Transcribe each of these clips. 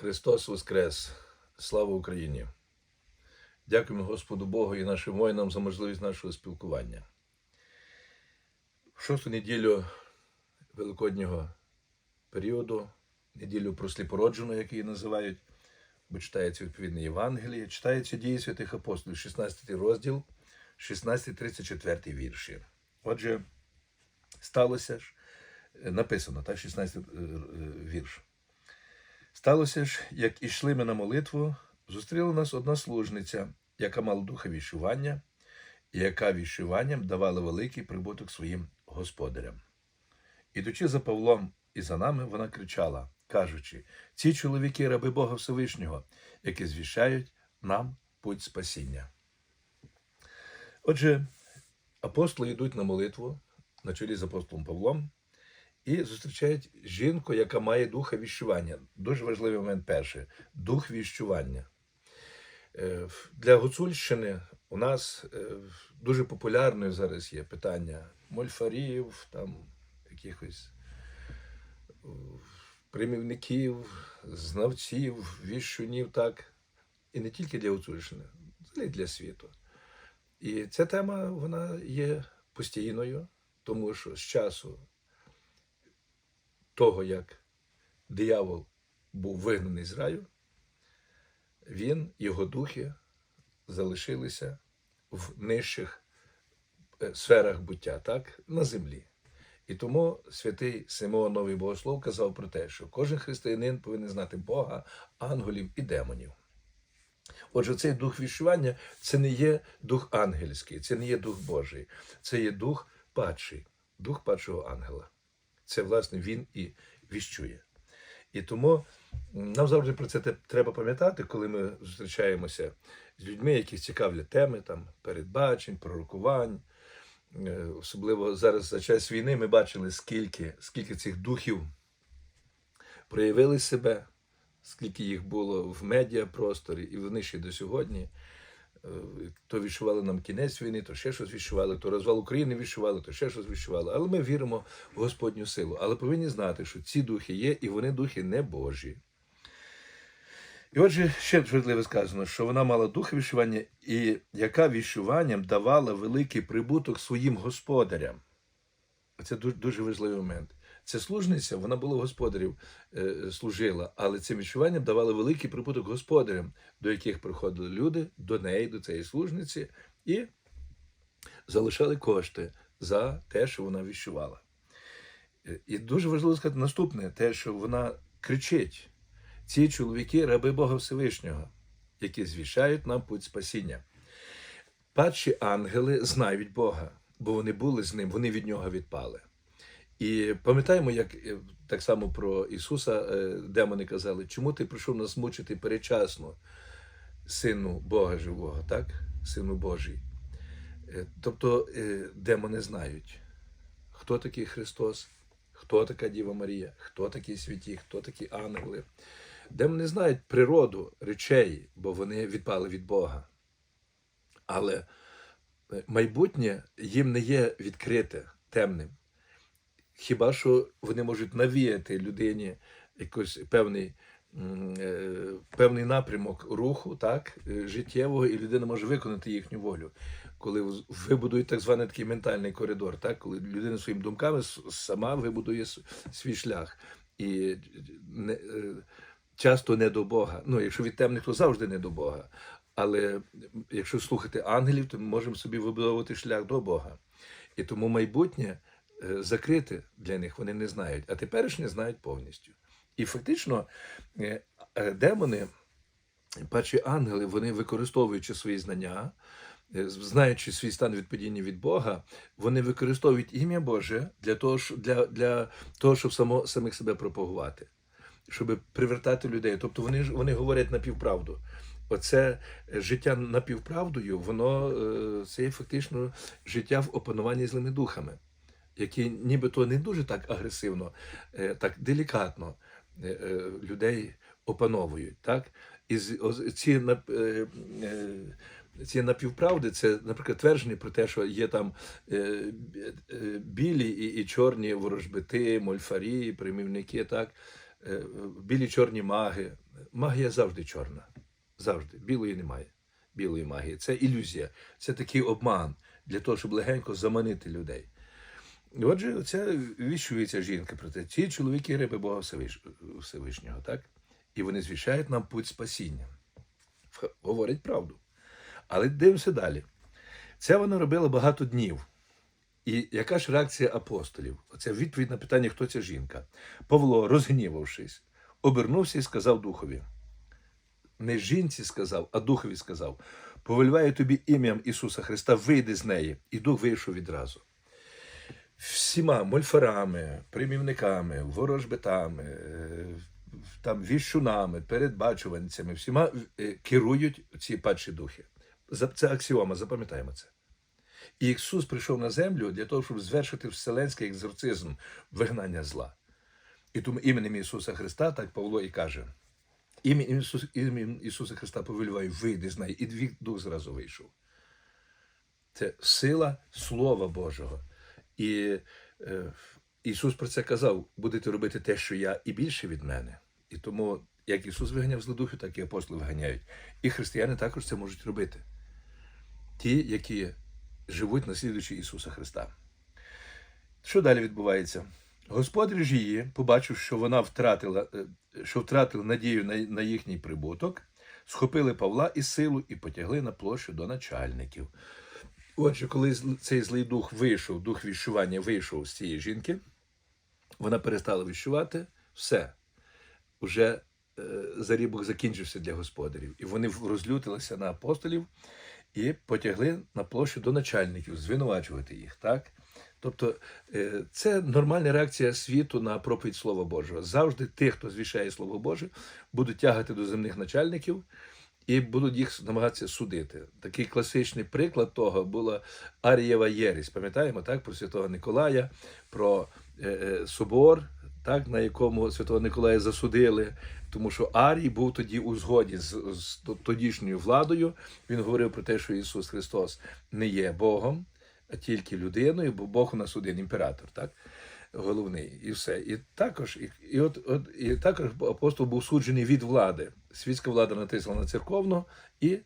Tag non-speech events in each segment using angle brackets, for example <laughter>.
Христос Воскрес! Слава Україні! Дякуємо Господу Богу і нашим воїнам за можливість нашого спілкування. В шосту неділю Великоднього періоду, неділю просліпороджену, як її називають, бо читається відповідне Євангеліє, читається дії святих апостолів, 16 розділ, 16-34 вірші. Отже, сталося ж, е, написано, так, 16 е, е, вірш. Сталося ж, як ішли ми на молитву, зустріла нас одна служниця, яка мала духа віщування, і яка віщуванням давала великий прибуток своїм господарям. Ідучи за Павлом і за нами, вона кричала, кажучи: ці чоловіки, раби Бога Всевишнього, які звіщають нам путь спасіння. Отже, апостоли йдуть на молитву на чолі з апостолом Павлом і зустрічають жінку, яка має духа віщування. Дуже важливий момент перший дух віщування. Е, Для Гуцульщини у нас е, дуже популярною зараз є питання мольфарів, там якихось е, примівників, знавців, віщунів, так. І не тільки для Гуцульщини, але й для світу. І ця тема вона є постійною, тому що з часу того, як диявол був вигнаний з раю, він, його духи залишилися в нижчих е, сферах буття, так, на землі. І тому святий Симеон Новий Богослов казав про те, що кожен християнин повинен знати Бога, ангелів і демонів. Отже, цей дух віщування це не є дух ангельський, це не є дух Божий, це є дух падший, дух падшого ангела. Це, власне, він і віщує. І тому нам завжди про це треба пам'ятати, коли ми зустрічаємося з людьми, яких цікавлять теми там, передбачень, пророкувань. Е, Особливо зараз за час війни ми бачили, скільки, скільки цих духів проявили себе, скільки їх було в медіапросторі, і вони ще до сьогодні. Е, То віщували нам кінець війни, то ще щось віщували, то розвал України віщували, то ще щось віщували. Але ми віримо в Господню силу. Але повинні знати, що ці духи є, і вони духи не Божі. І отже, ще важливо сказано, що вона мала дух віщування, і яка віщуванням давала великий прибуток своїм господарям. Це дуже важливий момент. Ця служниця, вона була господарів, е, служила, але цим віщуванням давала великий прибуток господарям, до яких приходили люди, до неї, до цієї служниці, і залишали кошти за те, що вона віщувала. Е, І дуже важливо сказати наступне: те, що вона кричить: ці чоловіки, раби Бога Всевишнього, які звіщають нам путь спасіння. Падші ангели знають Бога, бо вони були з ним, вони від нього відпали. І пам'ятаємо, як е, так само про Ісуса е, демони казали, чому ти прийшов нас мучити перечасно, Сину Бога живого, так? Сину Божий. Е, Тобто демони знають, хто такий Христос, хто така Діва Марія, хто такі святі, хто такі ангели. Демони знають природу речей, бо вони відпали від Бога. Але майбутнє їм не є відкрите, темним. Хіба що вони можуть навіяти людині якийсь певний, е, певний напрямок руху, так, е, життєвого, і людина може виконати їхню волю. Коли вибудують так званий такий ментальний коридор, так, коли людина своїми думками сама вибудує свій шлях. І не, е, часто не до Бога. Ну, якщо від темних, то завжди не до Бога. Але якщо слухати ангелів, то ми можемо собі вибудовувати шлях до Бога. І тому майбутнє закрите для них, вони не знають, а теперішнє знають повністю. І фактично е, е, демони, перші ангели, вони використовуючи свої знання, е, знаючи свій стан відпадіння від Бога, вони використовують ім'я Боже для того, для, для того щоб само, самих себе пропагувати, щоб привертати людей. Тобто вони, вони говорять напівправду. Оце е, життя напівправдою, воно е, це є фактично життя в опануванні злими духами, які нібито не дуже так агресивно, е, так делікатно е, е, людей опановують. Так? І ці, ці напівправди, це, наприклад, твердження про те, що є там бі- білі і, чорні ворожбити, мольфарі, примівники, так? білі чорні маги. Магія завжди чорна. Завжди. Білої немає. Білої магії. Це ілюзія, це такий обман для того, щоб легенько заманити людей. Отже, оця віщується жінка про те. Ці чоловіки риби Бога Всевишнього, так? І вони звіщають нам путь спасіння. Говорять правду. Але дивимося далі. Це вона робила багато днів. І яка ж реакція апостолів? Оце відповідь на питання, хто ця жінка. Павло, розгнівавшись, обернувся і сказав духові. Не жінці сказав, а духові сказав: повеліваю тобі ім'ям Ісуса Христа, вийди з неї. І дух вийшов відразу. Всіма мольфарами, примівниками, ворожбитами, е, там, віщунами, передбачуванцями, всіма е, керують ці падші духи. Це аксіома, запам'ятаємо це. І Ісус прийшов на землю для того, щоб звершити вселенський екзорцизм вигнання зла. І тому іменем Ісуса Христа, так Павло і каже: ім'ям Ісус, ім'ям Ісуса Христа повеліваю, вийди з неї, і дві дух зразу вийшов. Це сила Слова Божого. І е, Ісус про це казав: будете робити те, що я, і більше від мене. І тому, як Ісус виганяв злодухів, так і апостоли виганяють. І християни також це можуть робити. Ті, які живуть наслідуючи Ісуса Христа. Що далі відбувається? Господар ж її, побачив, що вона втратила, е, що втратила надію на, на їхній прибуток, схопили Павла і силу і потягли на площу до начальників. Отже, коли цей злий дух вийшов, дух віщування вийшов з цієї жінки, вона перестала віщувати, все. Уже е, зарібок закінчився для господарів. І вони розлютилися на апостолів і потягли на площу до начальників, звинувачувати їх. Так? Тобто е, це нормальна реакція світу на проповідь Слова Божого. Завжди тих, хто звішає Слово Боже, будуть тягати до земних начальників і будуть їх намагатися судити. Такий класичний приклад того була Арієва Єресь. Пам'ятаємо так про Святого Николая, про е, е, собор, так, на якому Святого Николая засудили, тому що Арій був тоді у згоді з, з тодішньою владою. Він говорив про те, що Ісус Христос не є Богом, а тільки людиною, бо Бог у нас один імператор, так? Головний, і все. І також, і, і от, от, і також апостол був суджений від влади. Світська влада натисла на церковну і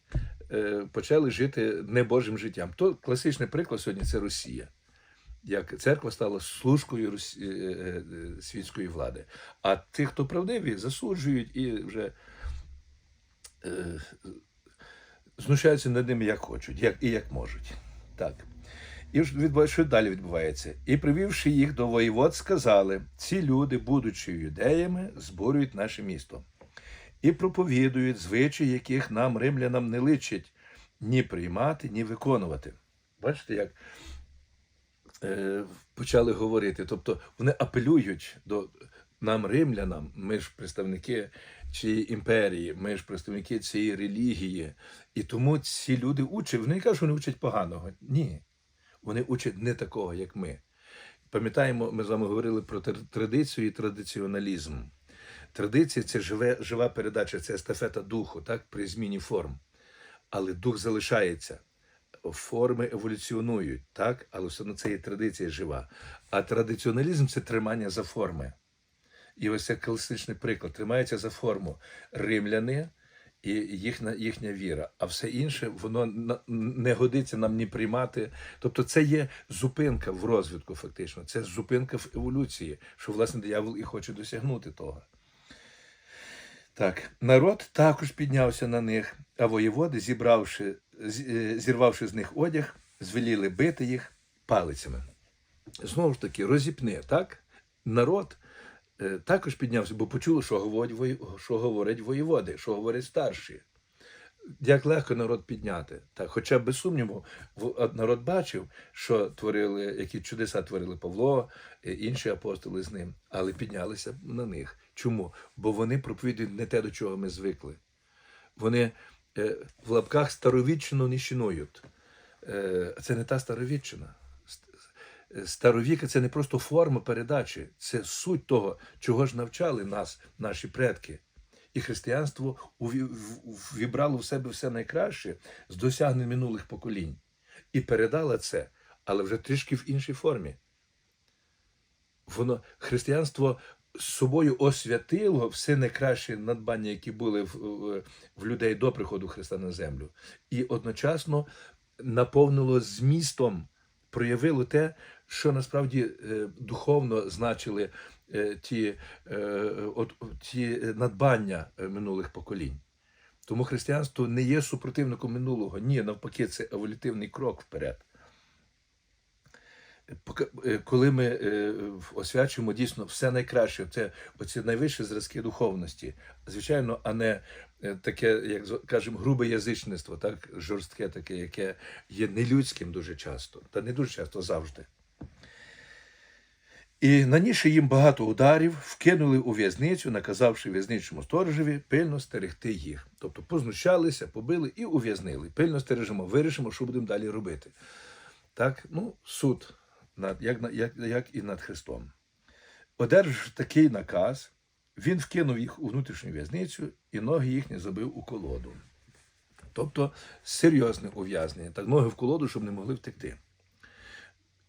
е, почали жити небожим життям. То класичний приклад сьогодні це Росія. Як церква стала служкою Росі... е, е, е, світської влади. А тих, хто правдиві, засуджують і вже е, знущаються над ними як хочуть, як, і як можуть. Так. І що далі відбувається? І привівши їх до воєвод, сказали: ці люди, будучи юдеями, зборюють наше місто і проповідують звичаї, яких нам, римлянам, не личить ні приймати, ні виконувати. Бачите, як е, почали говорити. Тобто вони апелюють до нам, римлянам, ми ж представники цієї імперії, ми ж представники цієї релігії. І тому ці люди учать. Вони не кажуть, що вони учать поганого. Ні. Вони учать не такого, як ми. Пам'ятаємо, ми з вами говорили про традицію і традиціоналізм. Традиція це живе, жива передача, це естафета духу, так, при зміні форм. Але дух залишається. Форми еволюціонують, так, але все одно це є традиція жива. А традиціоналізм це тримання за форми. І ось це класичний приклад. Тримається за форму римляни і їхня, їхня віра. А все інше воно не годиться нам ні приймати. Тобто, це є зупинка в розвитку, фактично. Це зупинка в еволюції, що власне диявол і хоче досягнути того. Так, народ також піднявся на них, а воєводи, зібравши, е, зірвавши з них одяг, звеліли бити їх палицями. Знову ж таки, розіпни, так? Народ також піднявся, бо почули, що говорять, що говорять воєводи, що говорять старші. Як легко народ підняти. Так, хоча, без сумніву, народ бачив, що творили, які чудеса творили Павло, е, інші апостоли з ним, але піднялися на них. Чому? Бо вони проповідують не те, до чого ми звикли. Вони е, в лапках старовіччину. Е, це не та старовіччина. Ст- Старовіка це не просто форма передачі, це суть того, чого ж навчали нас, наші предки. І християнство вібрало в себе все найкраще з досягнень минулих поколінь і передало це, але вже трішки в іншій формі. Воно християнство з собою освятило все найкращі надбання, які були в, в, в людей до приходу Христа на землю, і одночасно наповнило змістом, проявило те, що насправді е, духовно значили е, ті, е, ті надбання минулих поколінь. Тому християнство не є супротивником минулого. Ні, навпаки, це еволютивний крок вперед. Коли ми освячуємо дійсно все найкраще, це оці найвищі зразки духовності, звичайно, а не таке, як кажемо, грубе язичництво, так, жорстке таке, яке є нелюдським дуже часто, та не дуже часто завжди. І нанісши їм багато ударів, вкинули у в'язницю, наказавши в'язничому сторожеві пильно стерегти їх. Тобто познущалися, побили і ув'язнили. Пильно стережемо, вирішимо, що будемо далі робити. Так, ну, суд, над, як, як, як і над Христом. Одержавши такий наказ, він вкинув їх у внутрішню в'язницю і ноги їхні забив у колоду. Тобто серйозне ув'язнення, так ноги в колоду, щоб не могли втекти.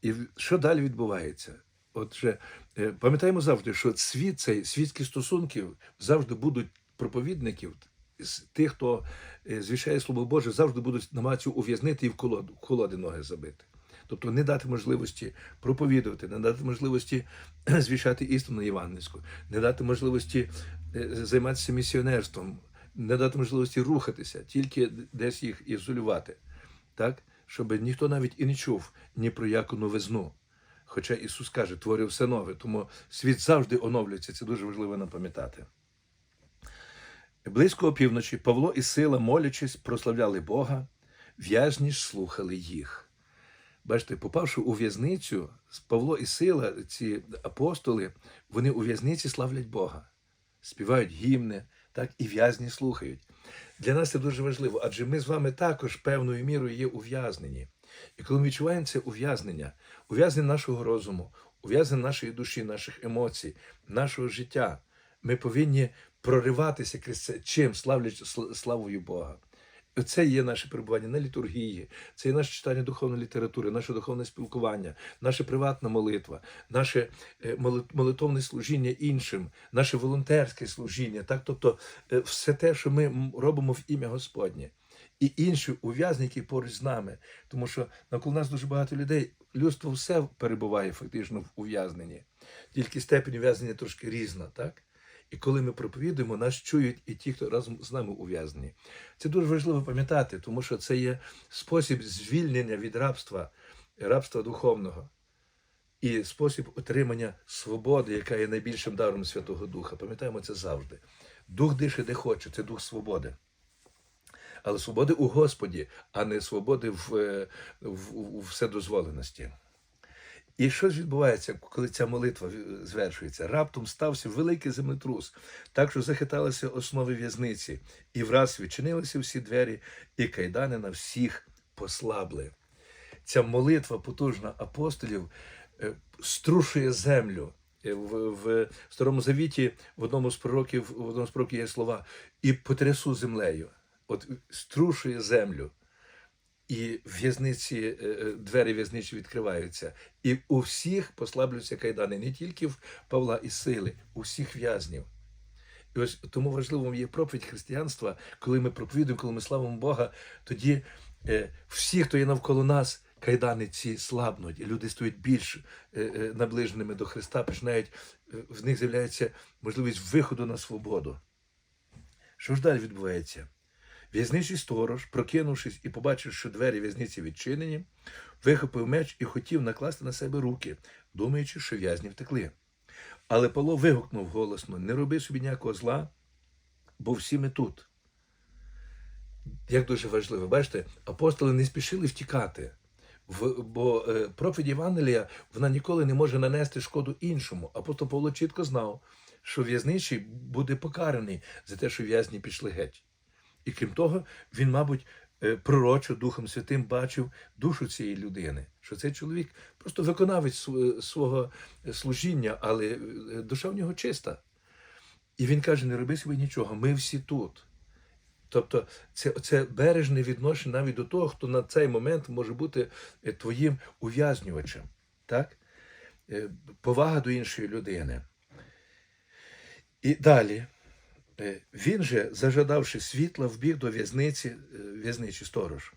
І що далі відбувається? Отже, е, пам'ятаємо завжди, що світ цей світські стосунки завжди будуть проповідників, з тих, хто е, звіщає Слово Боже, завжди будуть намагатися ув'язнити і в колоди ноги забити. Тобто не дати можливості проповідувати, не дати можливості <clears throat> звіщати істину євангельську, не дати можливості е, займатися місіонерством, не дати можливості рухатися, тільки десь їх ізолювати, так? щоб ніхто навіть і не чув ні про яку новизну. Хоча Ісус каже, творив все нове, тому світ завжди оновлюється, це дуже важливо нам пам'ятати. Близько опівночі Павло і Сила, молячись, прославляли Бога, в'язні ж слухали їх. Бачите, попавши у в'язницю, Павло і Сила, ці апостоли, вони у в'язниці славлять Бога, співають гімни, так і в'язні слухають. Для нас це дуже важливо, адже ми з вами також певною мірою є ув'язнені. І коли ми відчуваємо це ув'язнення, ув'язнення нашого розуму, ув'язнення нашої душі, наших емоцій, нашого життя, ми повинні прориватися крізь це чим славлять сл- славою Бога. Це є наше перебування на літургії, це є наше читання духовної літератури, наше духовне спілкування, наша приватна молитва, наше е, молитовне служіння іншим, наше волонтерське служіння. Так, тобто е, все те, що ми робимо в ім'я Господнє. І інші ув'язні, які поруч з нами, тому що навколо нас дуже багато людей. Людство все перебуває фактично в ув'язненні, тільки степень ув'язнення трошки різна, так? І коли ми проповідуємо, нас чують і ті, хто разом з нами ув'язнені. Це дуже важливо пам'ятати, тому що це є спосіб звільнення від рабства, рабства духовного, і спосіб отримання свободи, яка є найбільшим даром Святого Духа. Пам'ятаємо це завжди. Дух дише, де хоче, це дух свободи. Але свободи у Господі, а не свободи в, е, в, в вседозволеності. І що ж відбувається, коли ця молитва звершується? Раптом стався великий землетрус, так що захиталися основи в'язниці, і враз відчинилися всі двері, і кайдани на всіх послабли. Ця молитва потужна апостолів е, струшує землю. Е, В, в Старому Завіті в одному з пророків, в одному з пророків є слова і потрясу землею. От струшує землю. І в'язниці е, е, двері в'язничі відкриваються, і у всіх послаблюються кайдани, не тільки в Павла і сили, у всіх в'язнів. І ось тому важливим є проповідь християнства, коли ми проповідуємо, коли ми славимо Бога, тоді е, всі, хто є навколо нас, кайдани ці слабнуть, і люди стають більш наближеними до Христа, починають, в них з'являється можливість виходу на свободу. Що ж далі відбувається? В'язничий сторож, прокинувшись і побачивши, що двері в'язниці відчинені, вихопив меч і хотів накласти на себе руки, думаючи, що в'язні втекли. Але Павло вигукнув голосно: не роби собі ніякого зла, бо всі ми тут. Як дуже важливо, бачите, апостоли не спішили втікати. Бо е, проповідь Євангелія вона ніколи не може нанести шкоду іншому. Апостол Павло чітко знав, що в'язничий буде покараний за те, що в'язні пішли геть. І крім того, він, мабуть, е, пророчо Духом Святим бачив душу цієї людини, що цей чоловік просто виконавець свого служіння, але е, душа в нього чиста. І він каже: не роби собі нічого, ми всі тут. Тобто це, це бережне відношення навіть до того, хто на цей момент може бути е, твоїм ув'язнювачем. Так? Е, Повага до іншої людини. І далі. Е, Він же, зажадавши світла, вбіг до в'язниці, е, сторож,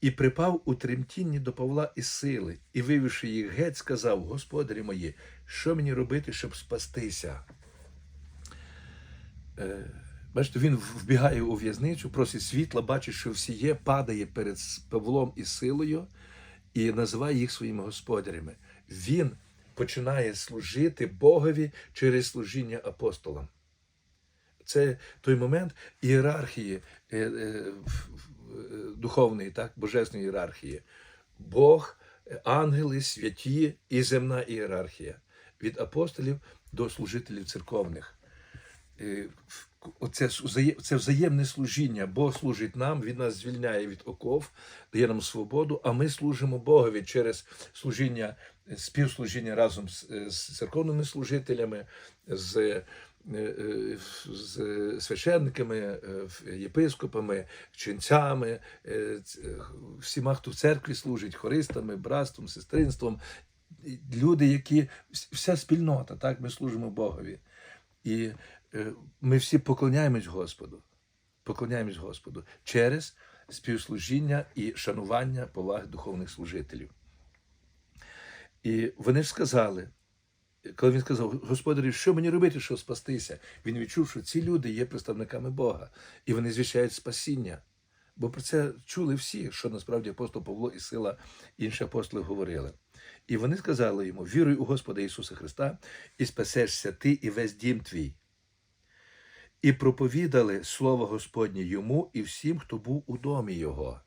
і припав у тремтінні до Павла і сили, і, вивівши їх геть, сказав: Господарі мої, що мені робити, щоб спастися? Е, Бачите, він вбігає у в'язницю, просить світла, бачить, що всі є, падає перед Павлом і силою і називає їх своїми господарями. Він починає служити Богові через служіння апостолам. Це той момент ієрархії е, е, е, духовної, так, божественної ієрархії. Бог, ангели, святі і земна ієрархія від апостолів до служителів церковних. Оце це взаємне служіння. Бог служить нам, Він нас звільняє від оков, дає нам свободу, а ми служимо Богові через служіння, співслужіння разом з, з церковними служителями, з, з священниками, е, єпископами, ченцями, е, е, всіма, хто в церкві служить, хористами, братством, сестринством. Люди, які вся спільнота, так, ми служимо Богові. І е, ми всі поклоняємось Господу, поклоняємось Господу через співслужіння і шанування поваги духовних служителів. І вони ж сказали, коли він сказав, Господарі, що мені робити, щоб спастися? Він відчув, що ці люди є представниками Бога, і вони звіщають спасіння. Бо про це чули всі, що насправді апостол Павло і сила інші апостоли говорили. І вони сказали йому: віруй у Господа Ісуса Христа, і спасешся ти і весь дім твій. І проповідали слово Господнє йому і всім, хто був у домі його.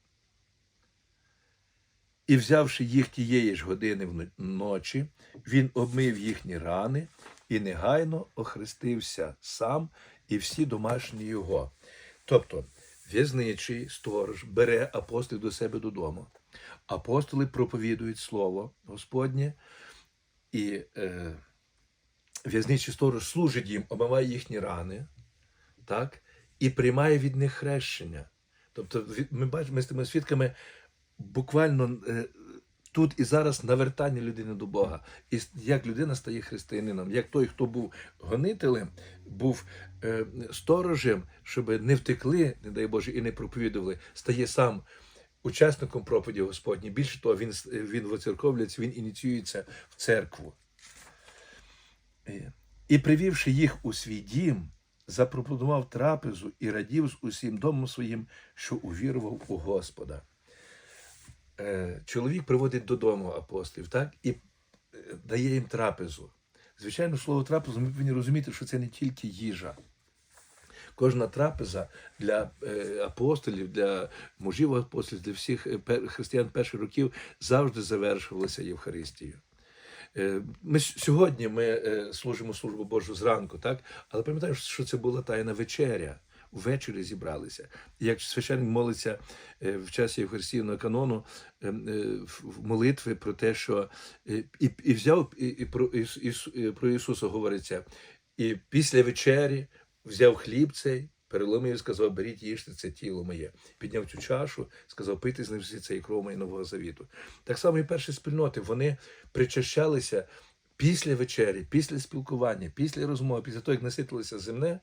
І, взявши їх тієї ж години вночі, він обмив їхні рани і негайно охрестився сам і всі домашні його. Тобто, в'язничий сторож бере апостолів до себе додому. Апостоли проповідують слово Господнє, і е, в'язничий сторож служить їм, омиває їхні рани, так, і приймає від них хрещення. Тобто, ми бачимо, ми з тими свідками буквально е, тут і зараз навертання людини до Бога. І як людина стає християнином, як той, хто був гонителем, був е, сторожем, щоб не втекли, не дай Боже, і не проповідували, стає сам учасником проповіді Господній. Більше того, він, с- він воцерковлюється, він ініціюється в церкву. Е, І привівши їх у свій дім, запропонував трапезу і радів з усім домом своїм, що увірував у Господа. Е, Чоловік приводить додому апостолів, так, і е, дає їм трапезу. Звичайно, слово трапезу, ми повинні розуміти, що це не тільки їжа. Кожна трапеза для е, апостолів, для мужів апостолів, для всіх християн перших років завжди завершувалася Євхаристією. Ми сьогодні ми служимо службу Божу зранку, так? Але пам'ятаємо, що це була тайна вечеря. Ввечері зібралися. Як священник молиться е, в часі Євхаристійного канону е, е, молитви про те, що і, і взяв і, і про, Іс- і про Ісуса говориться. І після вечері взяв хліб цей, переломив і сказав: беріть, їжте, це тіло моє. Підняв цю чашу, сказав, пийте з ним всі це і кров моє нового завіту. Так само і перші спільноти вони причащалися після вечері, після спілкування, після розмови, після того, як наситилися земне,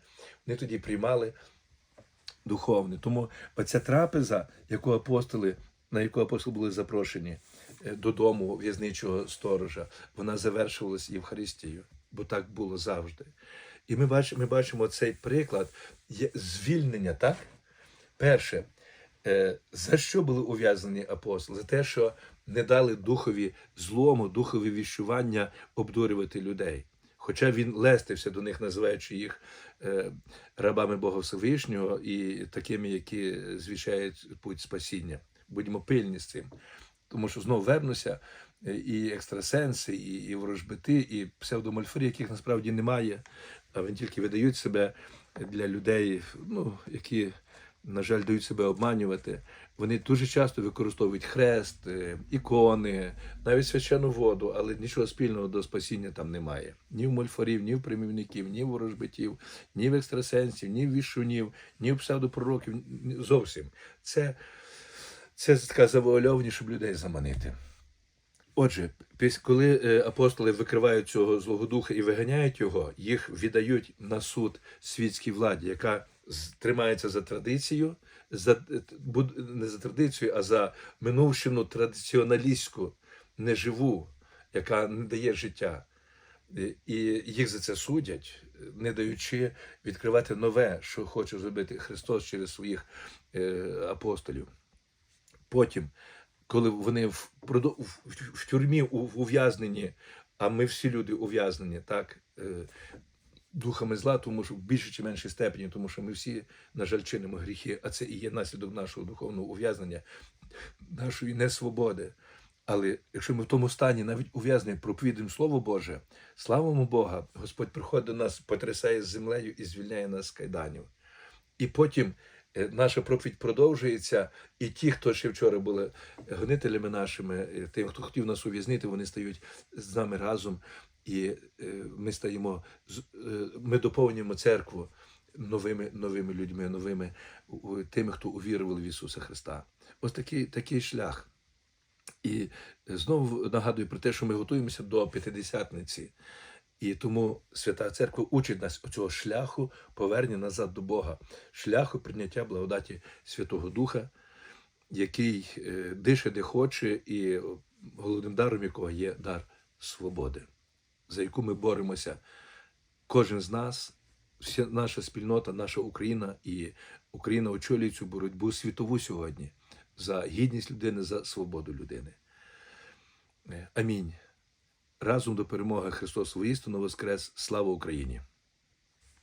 вони тоді приймали духовне. Тому оця трапеза, яку апостоли, на яку апостоли були запрошені е, додому в'язничого сторожа, вона завершувалась Євхаристією, бо так було завжди. І ми бачимо, ми бачимо цей приклад звільнення, так? Перше, е, за що були ув'язнені апостоли? За те, що не дали духові злому, духові віщування обдурювати людей. Хоча він лестився до них, називаючи їх е, рабами Бога Всевишнього і такими, які звічають путь спасіння. Будьмо пильні з цим. Тому що знову вернуся, е, і екстрасенси, і, і ворожбити, і псевдомольфарі, яких насправді немає, а вони тільки видають себе для людей, ну, які, на жаль, дають себе обманювати. Вони дуже часто використовують хрест, е, ікони, навіть священну воду, але нічого спільного до спасіння там немає. Ні в мольфарів, ні в примівників, ні в ворожбитів, ні в екстрасенсів, ні в вішунів, ні в псевдопророків. Зовсім. Це, це така завуальовані, щоб людей заманити. Отже, коли е, апостоли викривають цього злого духа і виганяють його, їх віддають на суд світській владі, яка тримається за традицію, за не за традицію, а за минувшину традиціоналістську, неживу, яка не дає життя. І їх за це судять, не даючи відкривати нове, що хоче зробити Христос через своїх е, апостолів. Потім, коли вони в, в, в- тюрмі у- в ув'язненні, а ми всі люди ув'язнені, так, е, духами зла, тому що в більшій чи меншій степені, тому що ми всі, на жаль, чинимо гріхи, а це і є наслідок нашого духовного ув'язнення, нашої несвободи. Але якщо ми в тому стані навіть ув'язнені проповідуємо Слово Боже, славимо Бога, Господь приходить до нас, потрясає з землею і звільняє нас з кайданів. І потім е, наша проповідь продовжується, і ті, хто ще вчора були гонителями нашими, е, тим, хто хотів нас ув'язнити, вони стають з нами разом, і е, ми стаємо, е, ми доповнюємо церкву новими, новими людьми, новими тими, хто увірували в Ісуса Христа. Ось такий, такий шлях. І знову нагадую про те, що ми готуємося до п'ятидесятниці. І тому Свята Церква учить нас цього шляху повернення назад до Бога, шляху прийняття благодаті Святого Духа, який е, дише, де хоче, і головним даром якого є дар свободи, за яку ми боремося. Кожен з нас, вся наша спільнота, наша Україна, і Україна очолює цю боротьбу світову сьогодні за гідність людини, за свободу людини. Е, Амінь. Разом до перемоги Христос воістину воскрес. Слава Україні!